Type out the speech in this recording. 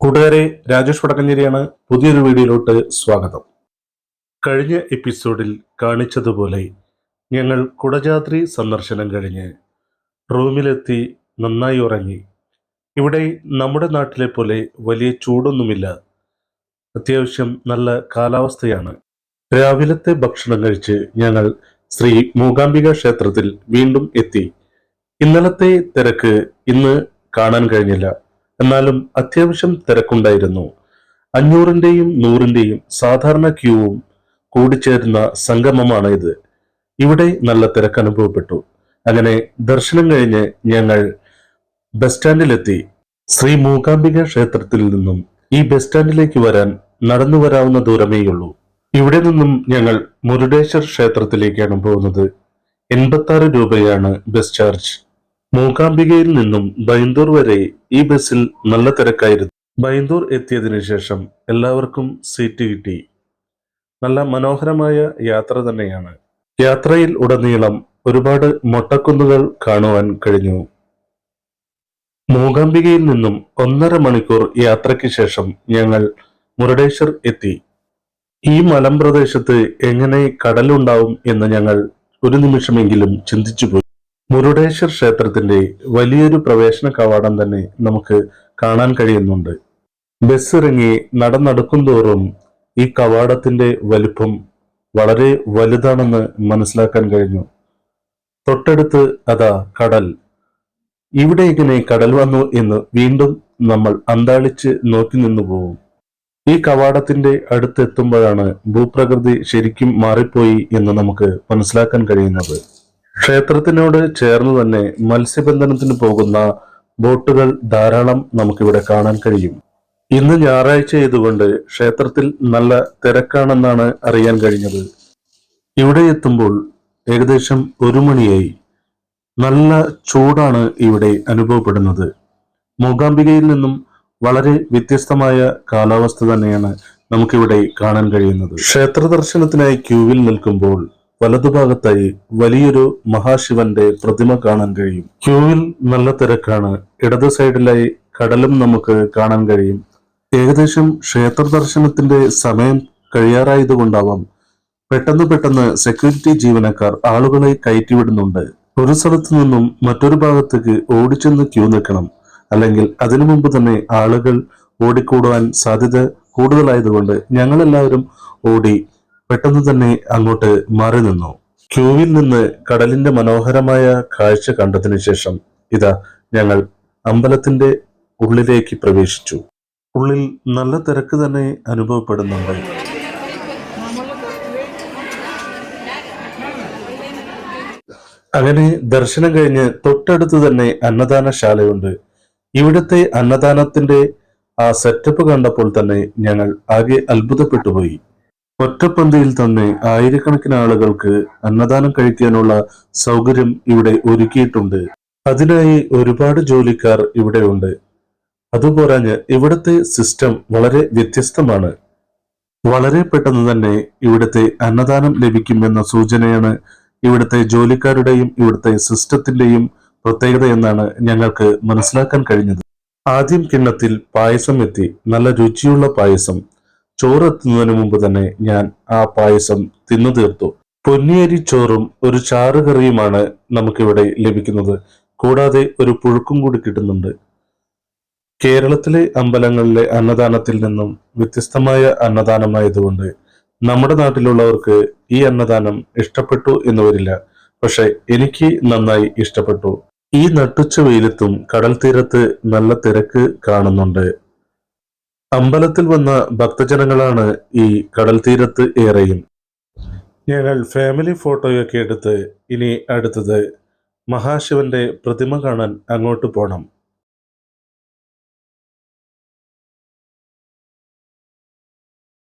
കൂട്ടുകാരെ രാജേഷ് വടക്കഞ്ചേരിയാണ് പുതിയൊരു വീഡിയോയിലോട്ട് സ്വാഗതം. കഴിഞ്ഞ എപ്പിസോഡിൽ കാണിച്ചതുപോലെ ഞങ്ങൾ കുടജാദ്രി സന്ദർശനം കഴിഞ്ഞ് റൂമിലെത്തി നന്നായി ഉറങ്ങി. ഇവിടെ നമ്മുടെ നാട്ടിലെ പോലെ വലിയ ചൂടൊന്നുമില്ല. അത്യാവശ്യം നല്ല കാലാവസ്ഥയാണ്. രാവിലത്തെ ഭക്ഷണം കഴിച്ച് ഞങ്ങൾ ശ്രീ മൂകാംബിക ക്ഷേത്രത്തിൽ വീണ്ടും എത്തി. ഇന്നലത്തെ തിരക്ക് ഇന്ന് കാണാൻ കഴിഞ്ഞില്ല. എന്നാലും അത്യാവശ്യം തിരക്കുണ്ടായിരുന്നു. അഞ്ഞൂറിന്റെയും നൂറിന്റെയും സാധാരണ ക്യൂവും കൂടിച്ചേരുന്ന സംഗമമാണ് ഇത്. ഇവിടെ നല്ല തിരക്ക് അനുഭവപ്പെട്ടു. അങ്ങനെ ദർശനം കഴിഞ്ഞ് ഞങ്ങൾ ബസ് സ്റ്റാൻഡിലെത്തി. ശ്രീ മൂകാംബിക ക്ഷേത്രത്തിൽ നിന്നും ഈ ബസ് സ്റ്റാൻഡിലേക്ക് വരാൻ നടന്നു വരാവുന്ന ദൂരമേയുള്ളൂ. ഇവിടെ നിന്നും ഞങ്ങൾ മുരുടേശ്വർ ക്ഷേത്രത്തിലേക്കാണ് പോകുന്നത് എൺപത്തി രൂപയാണ് ബസ് ചാർജ്. മൂകാംബികയിൽ നിന്നും ബൈന്ദൂർ വരെ ഈ ബസ്സിൽ നല്ല തിരക്കായിരുന്നു. ബൈന്ദൂർ എത്തിയതിനു ശേഷം എല്ലാവർക്കും സീറ്റ് കിട്ടി. നല്ല മനോഹരമായ യാത്ര തന്നെയാണ്. യാത്രയിൽ ഉടനീളം ഒരുപാട് മൊട്ടക്കുന്നുകൾ കാണുവാൻ കഴിഞ്ഞു. മൂകാംബികയിൽ നിന്നും ഒന്നര മണിക്കൂർ യാത്രയ്ക്ക് ശേഷം ഞങ്ങൾ മുരുടേശ്വർ എത്തി. ഈ മലമ്പ്രദേശത്ത് എങ്ങനെ കടലുണ്ടാവും എന്ന് ഞങ്ങൾ ഒരു നിമിഷമെങ്കിലും ചിന്തിച്ചുപോയി മുരുടേശ്വർ ക്ഷേത്രത്തിന്റെ വലിയൊരു പ്രവേശന കവാടം തന്നെ നമുക്ക് കാണാൻ കഴിയുന്നുണ്ട്. ബസ് ഇറങ്ങി നടന്നടക്കും തോറും ഈ കവാടത്തിന്റെ വലിപ്പം വളരെ വലുതാണെന്ന് മനസ്സിലാക്കാൻ കഴിഞ്ഞു. തൊട്ടടുത്ത് അതാ കടൽ. ഇവിടെ ഇങ്ങനെ കടൽ വന്നു എന്ന് വീണ്ടും നമ്മൾ അന്താളിച്ച് നോക്കി നിന്നു പോകും ഈ കവാടത്തിന്റെ അടുത്തെത്തുമ്പോഴാണ് ഭൂപ്രകൃതി ശരിക്കും മാറിപ്പോയി എന്ന് നമുക്ക് മനസ്സിലാക്കാൻ കഴിയുന്നത്. ക്ഷേത്രത്തിനോട് ചേർന്ന് തന്നെ മത്സ്യബന്ധനത്തിന് പോകുന്ന ബോട്ടുകൾ ധാരാളം നമുക്കിവിടെ കാണാൻ കഴിയും. ഇന്ന് ഞായറാഴ്ച ആയതുകൊണ്ട് ക്ഷേത്രത്തിൽ നല്ല തിരക്കാണെന്നാണ് അറിയാൻ കഴിഞ്ഞത്. ഇവിടെ എത്തുമ്പോൾ ഏകദേശം ഒരു മണിയായി. നല്ല ചൂടാണ് ഇവിടെ അനുഭവപ്പെടുന്നത്. മൂകാംബികയിൽ നിന്നും വളരെ വ്യത്യസ്തമായ കാലാവസ്ഥ തന്നെയാണ് നമുക്കിവിടെ കാണാൻ കഴിയുന്നത്. ക്ഷേത്ര ദർശനത്തിനായി ക്യൂവിൽ നിൽക്കുമ്പോൾ വലതുഭാഗത്തായി വലിയൊരു മഹാശിവന്റെ പ്രതിമ കാണാൻ കഴിയും. ക്യൂവിൽ നല്ല തിരക്കാണ്. ഇടത് സൈഡിലായി കടലും നമുക്ക് കാണാൻ കഴിയും. ഏകദേശം ക്ഷേത്ര ദർശനത്തിന്റെ സമയം കഴിയാറായതുകൊണ്ടാവാം പെട്ടെന്ന് പെട്ടെന്ന് സെക്യൂരിറ്റി ജീവനക്കാർ ആളുകളെ കയറ്റിവിടുന്നുണ്ട്. ഒരു സ്ഥലത്തു നിന്നും മറ്റൊരു ഭാഗത്തേക്ക് ഓടിച്ചെന്ന് ക്യൂ നിൽക്കണം. അല്ലെങ്കിൽ അതിനു മുമ്പ് തന്നെ ആളുകൾ ഓടിക്കൂടുവാൻ സാധ്യത കൂടുതലായതുകൊണ്ട് ഞങ്ങളെല്ലാവരും ഓടി പെട്ടെന്ന് തന്നെ അങ്ങോട്ട് മാറി നിന്നു. ക്യൂവിൽ നിന്ന് കടലിന്റെ മനോഹരമായ കാഴ്ച കണ്ടതിനു ശേഷം ഇതാ ഞങ്ങൾ അമ്പലത്തിന്റെ ഉള്ളിലേക്ക് പ്രവേശിച്ചു. ഉള്ളിൽ നല്ല തിരക്ക് തന്നെ അനുഭവപ്പെടുന്നുണ്ട്. അങ്ങനെ ദർശനം കഴിഞ്ഞ് തൊട്ടടുത്ത് തന്നെ അന്നദാനശാലയുണ്ട്. ഇവിടുത്തെ അന്നദാനത്തിന്റെ ആ സെറ്റപ്പ് കണ്ടപ്പോൾ തന്നെ ഞങ്ങൾ ആകെ അത്ഭുതപ്പെട്ടു പോയി. ഒറ്റപ്പന്തിയിൽ തന്നെ ആയിരക്കണക്കിന് ആളുകൾക്ക് അന്നദാനം കഴിക്കാനുള്ള സൗകര്യം ഇവിടെ ഒരുക്കിയിട്ടുണ്ട്. അതിനായി ഒരുപാട് ജോലിക്കാർ ഇവിടെ ഉണ്ട്. അതുപോരാഞ്ഞ് ഇവിടുത്തെ സിസ്റ്റം വളരെ വ്യത്യസ്തമാണ്. വളരെ പെട്ടെന്ന് തന്നെ ഇവിടുത്തെ അന്നദാനം ലഭിക്കുമെന്ന സൂചനയാണ് ഇവിടുത്തെ ജോലിക്കാരുടെയും ഇവിടുത്തെ സിസ്റ്റത്തിന്റെയും പ്രത്യേകത എന്നാണ് ഞങ്ങൾക്ക് മനസ്സിലാക്കാൻ കഴിഞ്ഞത്. ആദ്യം കിണ്ണത്തിൽ പായസം എത്തി. നല്ല രുചിയുള്ള പായസം. ചോറ് എത്തുന്നതിന് മുമ്പ് തന്നെ ഞാൻ ആ പായസം തിന്നു തീർത്തു. പൊന്നിയരി ചോറും ഒരു ചാറുകറിയുമാണ് നമുക്കിവിടെ ലഭിക്കുന്നത്. കൂടാതെ ഒരു പുഴുക്കും കൂടി കിട്ടുന്നുണ്ട്. കേരളത്തിലെ അമ്പലങ്ങളിലെ അന്നദാനത്തിൽ നിന്നും വ്യത്യസ്തമായ അന്നദാനമായതുകൊണ്ട് നമ്മുടെ നാട്ടിലുള്ളവർക്ക് ഈ അന്നദാനം ഇഷ്ടപ്പെട്ടു എന്ന് വരില്ല. പക്ഷെ എനിക്ക് നന്നായി ഇഷ്ടപ്പെട്ടു. ഈ നട്ടുച്ച വെയിലത്തും കടൽ തീരത്ത് നല്ല തിരക്ക് കാണുന്നുണ്ട്. അമ്പലത്തിൽ വന്ന ഭക്തജനങ്ങളാണ് ഈ കടൽ തീരത്ത് ഏറെയും. ഞങ്ങൾ ഫാമിലി ഫോട്ടോയൊക്കെ എടുത്ത് ഇനി അടുത്തത് മഹാശിവന്റെ പ്രതിമ കാണാൻ അങ്ങോട്ട് പോണം.